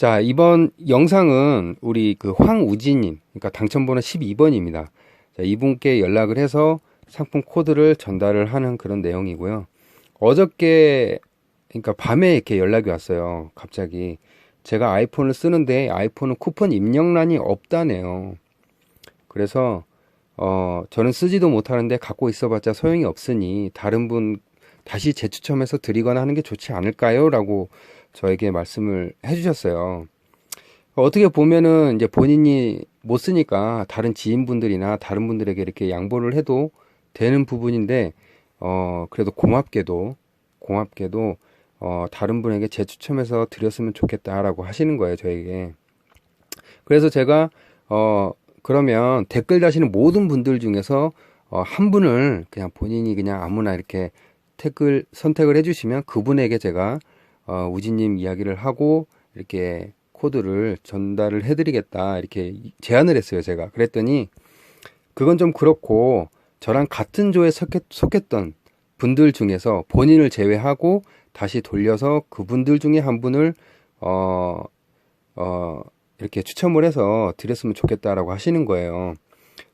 자, 이번 영상은 우리 그 황우지님, 그러니까 당첨번호 12번입니다. 자, 이분께 연락을 해서 상품 코드를 전달을 하는 그런 내용이고요. 어저께, 그러니까 밤에 이렇게 연락이 왔어요. 갑자기. 제가 아이폰을 쓰는데 아이폰은 쿠폰 입력란이 없다네요. 그래서, 어, 저는 쓰지도 못하는데 갖고 있어봤자 소용이 없으니 다른 분 다시 재추첨해서 드리거나 하는 게 좋지 않을까요? 라고 저에게 말씀을 해주셨어요. 어떻게 보면은 이제 본인이 못 쓰니까 다른 지인분들이나 다른 분들에게 이렇게 양보를 해도 되는 부분인데, 어, 그래도 고맙게도, 고맙게도, 어, 다른 분에게 재추첨해서 드렸으면 좋겠다라고 하시는 거예요, 저에게. 그래서 제가, 어, 그러면 댓글 다시는 모든 분들 중에서, 어, 한 분을 그냥 본인이 그냥 아무나 이렇게 택을 선택을 해주시면 그분에게 제가 어, 우진님 이야기를 하고 이렇게 코드를 전달을 해드리겠다 이렇게 제안을 했어요 제가 그랬더니 그건 좀 그렇고 저랑 같은 조에 속했, 속했 던 분들 중에서 본인을 제외하고 다시 돌려서 그분들 중에 한 분을 어, 어, 이렇게 추첨을 해서 드렸으면 좋겠다라고 하시는 거예요.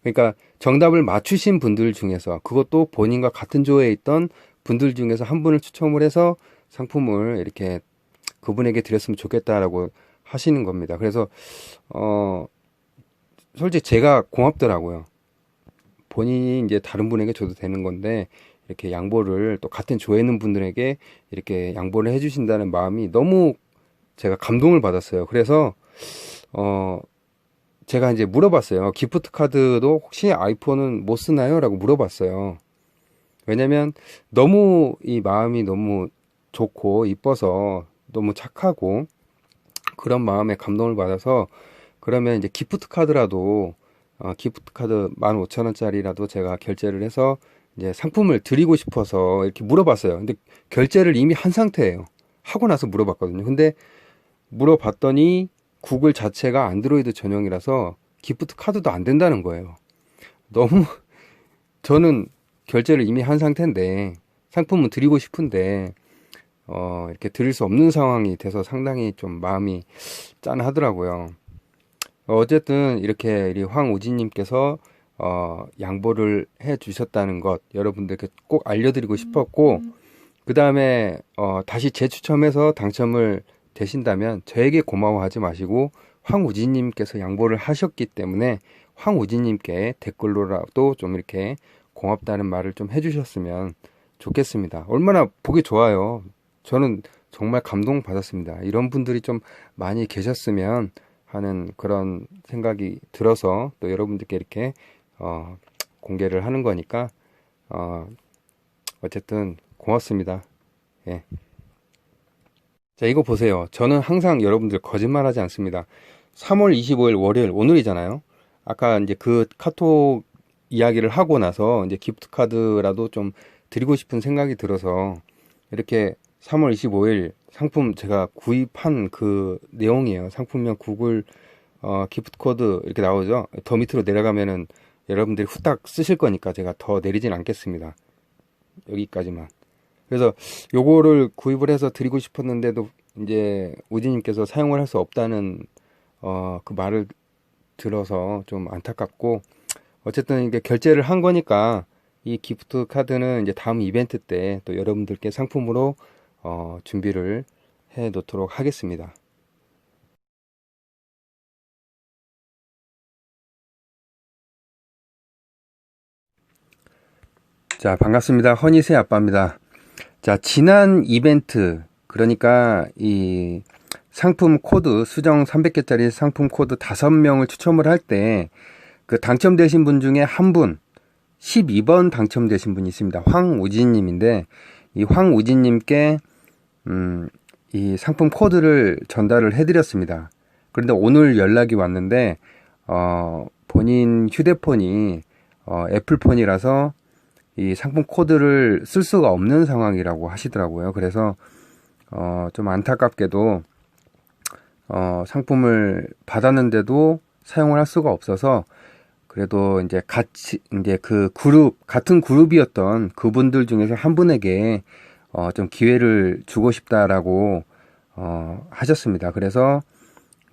그러니까 정답을 맞추신 분들 중에서 그것도 본인과 같은 조에 있던 분들 중에서 한 분을 추첨을 해서 상품을 이렇게 그분에게 드렸으면 좋겠다라고 하시는 겁니다. 그래서 어 솔직히 제가 고맙더라고요. 본인이 이제 다른 분에게 줘도 되는 건데 이렇게 양보를 또 같은 조에 있는 분들에게 이렇게 양보를 해주신다는 마음이 너무 제가 감동을 받았어요. 그래서 어 제가 이제 물어봤어요. 기프트 카드도 혹시 아이폰은 못 쓰나요? 라고 물어봤어요. 왜냐면 너무 이 마음이 너무 좋고 이뻐서 너무 착하고 그런 마음에 감동을 받아서 그러면 이제 기프트 카드라도 어, 기프트 카드 15,000원짜리라도 제가 결제를 해서 이제 상품을 드리고 싶어서 이렇게 물어봤어요. 근데 결제를 이미 한 상태예요. 하고 나서 물어봤거든요. 근데 물어봤더니 구글 자체가 안드로이드 전용이라서 기프트 카드도 안 된다는 거예요. 너무 저는 결제를 이미 한 상태인데 상품은 드리고 싶은데 어, 이렇게 드릴 수 없는 상황이 돼서 상당히 좀 마음이 짠하더라고요. 어쨌든 이렇게 우리 황우진님께서 어, 양보를 해 주셨다는 것 여러분들께 꼭 알려드리고 싶었고 그 다음에 어, 다시 재추첨해서 당첨을 되신다면 저에게 고마워하지 마시고 황우진님께서 양보를 하셨기 때문에 황우진님께 댓글로라도 좀 이렇게 고맙다는 말을 좀 해주셨으면 좋겠습니다. 얼마나 보기 좋아요. 저는 정말 감동받았습니다. 이런 분들이 좀 많이 계셨으면 하는 그런 생각이 들어서 또 여러분들께 이렇게 어, 공개를 하는 거니까 어, 어쨌든 고맙습니다. 예. 자, 이거 보세요. 저는 항상 여러분들 거짓말하지 않습니다. 3월 25일 월요일 오늘이잖아요. 아까 이제 그 카톡 이야기를 하고 나서 이제 기프트 카드라도 좀 드리고 싶은 생각이 들어서 이렇게 3월 25일 상품 제가 구입한 그 내용이에요. 상품명 구글 어, 기프트 코드 이렇게 나오죠. 더 밑으로 내려가면은 여러분들이 후딱 쓰실 거니까 제가 더 내리진 않겠습니다. 여기까지만. 그래서 요거를 구입을 해서 드리고 싶었는데도 이제 우지님께서 사용을 할 수 없다는 어, 그 말을 들어서 좀 안타깝고 어쨌든 이게 결제를 한 거니까 이 기프트 카드는 이제 다음 이벤트 때 또 여러분들께 상품으로 어, 준비를 해 놓도록 하겠습니다. 자, 반갑습니다. 허니세 아빠입니다. 자, 지난 이벤트, 그러니까 이 상품 코드, 수정 300개짜리 상품 코드 5명을 추첨을 할 때, 그 당첨되신 분 중에 한 분, 12번 당첨되신 분이 있습니다. 황우진님인데, 이 황우진님께, 음, 이 상품 코드를 전달을 해드렸습니다. 그런데 오늘 연락이 왔는데, 어, 본인 휴대폰이, 어, 애플폰이라서 이 상품 코드를 쓸 수가 없는 상황이라고 하시더라고요. 그래서 어, 좀 안타깝게도 어, 상품을 받았는데도 사용을 할 수가 없어서 그래도 이제 같이 이제 그 그룹 같은 그룹이었던 그분들 중에서 한 분에게 어, 좀 기회를 주고 싶다라고 어, 하셨습니다. 그래서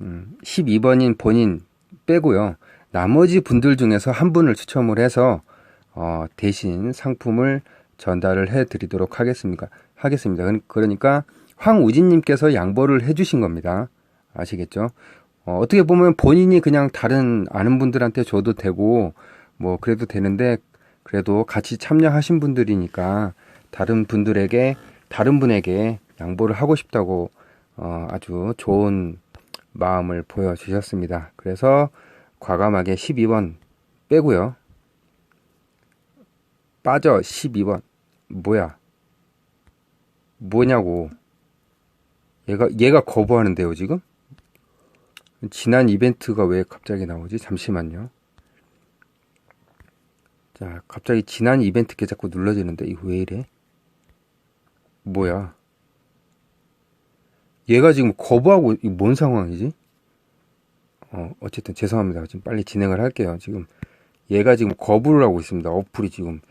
음, 12번인 본인 빼고요. 나머지 분들 중에서 한 분을 추첨을 해서 어, 대신 상품을 전달을 해 드리도록 하겠습니다. 하겠습니다. 그- 그러니까 황우진님께서 양보를 해 주신 겁니다. 아시겠죠? 어, 어떻게 보면 본인이 그냥 다른 아는 분들한테 줘도 되고 뭐 그래도 되는데 그래도 같이 참여하신 분들이니까 다른 분들에게 다른 분에게 양보를 하고 싶다고 어, 아주 좋은 마음을 보여주셨습니다. 그래서 과감하게 12번 빼고요. 빠져 12번 뭐야? 뭐냐고? 얘가 얘가 거부하는데요 지금? 지난 이벤트가 왜 갑자기 나오지? 잠시만요. 자, 갑자기 지난 이벤트 게 자꾸 눌러지는데 이거 왜 이래? 뭐야? 얘가 지금 거부하고 이뭔 상황이지? 어, 어쨌든 죄송합니다. 지금 빨리 진행을 할게요. 지금 얘가 지금 거부를 하고 있습니다. 어플이 지금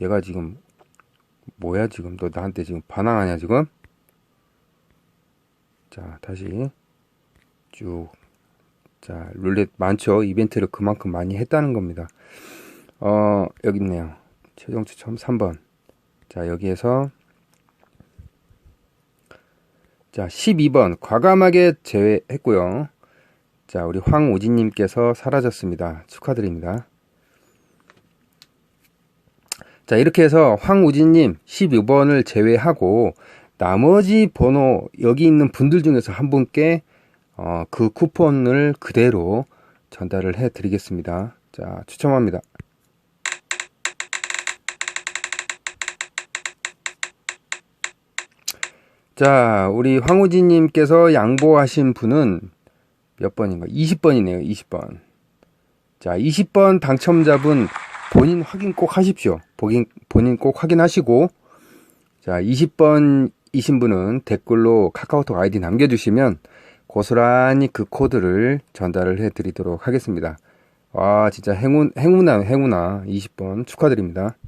얘가 지금 뭐야 지금 너 나한테 지금 반항하냐 지금? 자, 다시 쭉 자, 룰렛 많죠. 이벤트를 그만큼 많이 했다는 겁니다. 어, 여기 있네요. 최종 추첨 3번. 자, 여기에서 자, 12번 과감하게 제외했고요. 자, 우리 황오진님께서 사라졌습니다. 축하드립니다. 자, 이렇게 해서 황우진 님 12번을 제외하고 나머지 번호 여기 있는 분들 중에서 한 분께 어, 그 쿠폰을 그대로 전달을 해 드리겠습니다. 자, 추첨합니다. 자, 우리 황우진님께서 양보하신 분은 몇 번인가? 20번이네요, 20번. 자, 20번 당첨자분 본인 확인 꼭 하십시오. 본인, 본인 꼭 확인하시고, 자, 20번이신 분은 댓글로 카카오톡 아이디 남겨주시면 고스란히 그 코드를 전달을 해드리도록 하겠습니다. 와, 진짜 행운, 행운아, 행운아. 20번 축하드립니다.